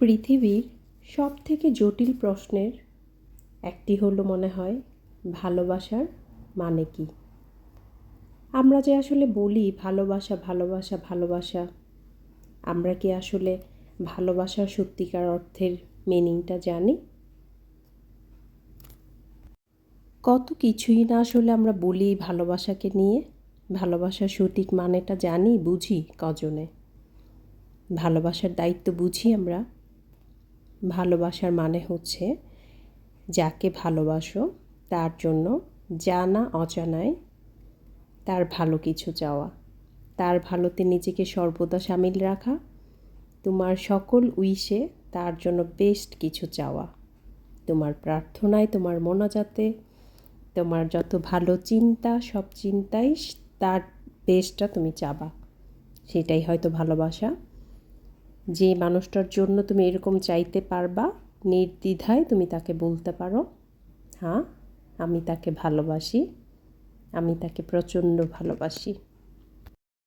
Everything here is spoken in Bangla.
পৃথিবীর সব থেকে জটিল প্রশ্নের একটি হলো মনে হয়, ভালোবাসার মানে কি? আমরা যে আসলে বলি ভালোবাসা ভালোবাসা ভালোবাসা, আমরা কি আসলে ভালোবাসার সত্যিকার অর্থের মিনিংটা জানি? কত কিছুই না আসলে আমরা বলি ভালোবাসাকে নিয়ে ভালোবাসার সঠিক মানেটা জানি, বুঝি কজনে। ভালোবাসার দায়িত্ব বুঝি আমরা ভালোবাসার মানে হচ্ছে যাকে ভালোবাসো, তার জন্য জানা অজানায় তার ভালো কিছু চাওয়া। তার ভালোতে নিজেকে সর্বদা সামিল রাখা, তোমার সকল উইশে তার জন্য বেস্ট কিছু চাওয়া। তোমার প্রার্থনায় তোমার মোনাজাতে, তোমার যত ভালো চিন্তা, সব চিন্তাই তার বেস্টটা তুমি চাবা। সেটাই হয়তো ভালোবাসা। যে মানুষটার জন্য তুমি এরকম চাইতে পারবা, নির্দ্বিধায় তুমি তাকে বলতে পারো হ্যাঁ আমি তাকে ভালোবাসি, আমি তাকে প্রচণ্ড ভালোবাসি।